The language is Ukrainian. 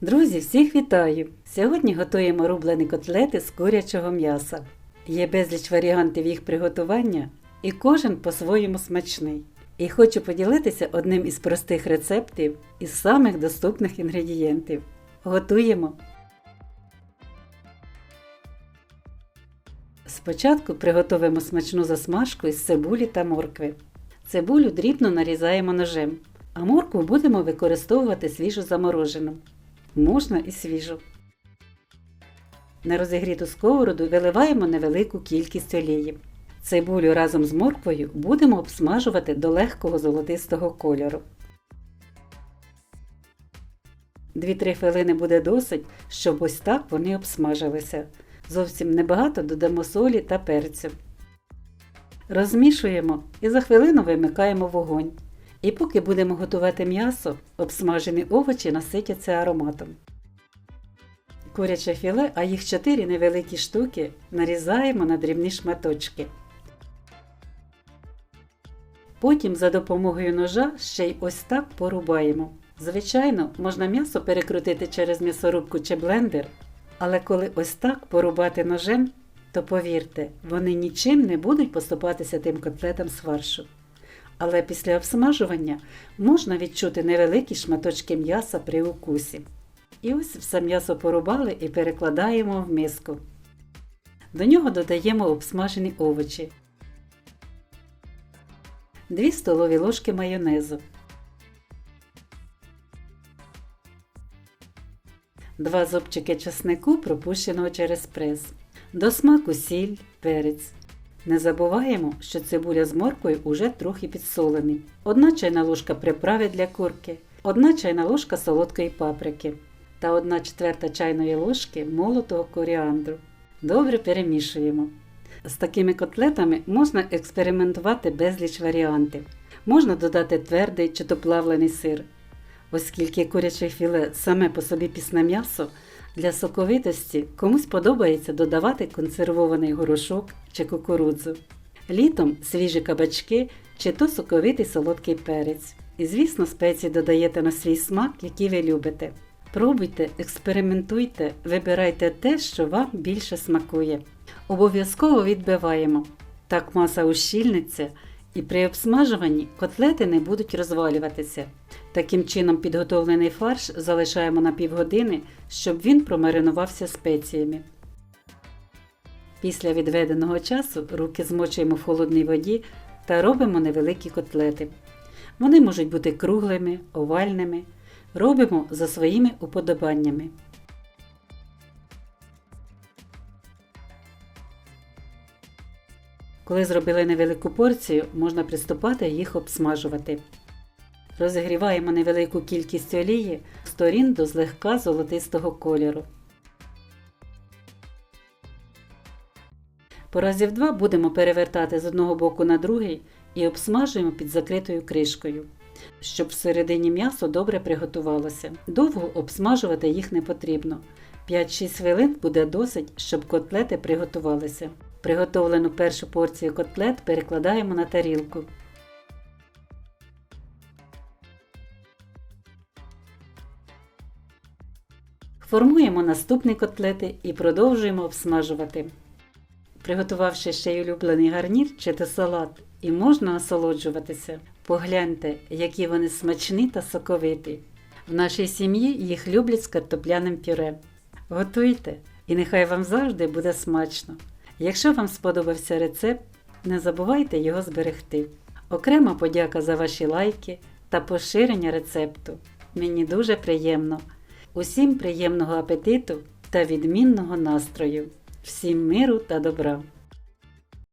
Друзі, всіх вітаю! Сьогодні готуємо рублені котлети з курячого м'яса. Є безліч варіантів їх приготування, і кожен по-своєму смачний. І хочу поділитися одним із простих рецептів із самих доступних інгредієнтів. Готуємо! Спочатку приготуємо смачну засмажку із цибулі та моркви. Цибулю дрібно нарізаємо ножем, а моркву будемо використовувати свіжо заморожену. Можна і свіжу. На розігріту сковороду виливаємо невелику кількість олії. Цибулю разом з морквою будемо обсмажувати до легкого золотистого кольору. 2-3 хвилини буде досить, щоб ось так вони обсмажилися. Зовсім небагато додамо солі та перцю. Розмішуємо і за хвилину вимикаємо вогонь. І поки будемо готувати м'ясо, обсмажені овочі наситяться ароматом. Куряче філе, а їх 4 невеликі штуки нарізаємо на дрібні шматочки. Потім за допомогою ножа ще й ось так порубаємо. Звичайно, можна м'ясо перекрутити через м'ясорубку чи блендер, але коли ось так порубати ножем, то повірте, вони нічим не будуть поступатися тим котлетам з фаршу. Але після обсмажування можна відчути невеликі шматочки м'яса при укусі. І ось все м'ясо порубали і перекладаємо в миску. До нього додаємо обсмажені овочі, 2 столові ложки майонезу, 2 зубчики чеснику, пропущеного через прес, до смаку сіль, перець. Не забуваємо, що цибуля з моркою уже трохи підсолені. 1 чайна ложка приправи для курки, 1 чайна ложка солодкої паприки та 1 четверта чайної ложки молотого коріандру. Добре перемішуємо. З такими котлетами можна експериментувати безліч варіантів. Можна додати твердий чи доплавлений сир. Оскільки куряче філе саме по собі пісне м'ясо, для соковитості комусь подобається додавати консервований горошок чи кукурудзу. Літом свіжі кабачки чи то соковитий солодкий перець. І, звісно, спеції додаєте на свій смак, який ви любите. Пробуйте, експериментуйте, вибирайте те, що вам більше смакує. Обов'язково відбиваємо. Так маса ущільниться і при обсмажуванні котлети не будуть розвалюватися. Таким чином підготовлений фарш залишаємо на півгодини, щоб він промаринувався спеціями. Після відведеного часу руки змочуємо в холодній воді та робимо невеликі котлети. Вони можуть бути круглими, овальними. Робимо за своїми уподобаннями. Коли зробили невелику порцію, можна приступати їх обсмажувати. Розігріваємо невелику кількість олії сторін до злегка золотистого кольору. По разів два будемо перевертати з одного боку на другий і обсмажуємо під закритою кришкою, щоб всередині м'ясо добре приготувалося. Довго обсмажувати їх не потрібно. 5-6 хвилин буде досить, щоб котлети приготувалися. Приготовлену першу порцію котлет перекладаємо на тарілку. Формуємо наступні котлети і продовжуємо обсмажувати. Приготувавши ще й улюблений гарнір чи то салат, і можна насолоджуватися. Погляньте, які вони смачні та соковиті. В нашій сім'ї їх люблять з картопляним пюре. Готуйте, і нехай вам завжди буде смачно. Якщо вам сподобався рецепт, не забувайте його зберегти. Окрема подяка за ваші лайки та поширення рецепту. Мені дуже приємно. Усім приємного апетиту та відмінного настрою. Всім миру та добра!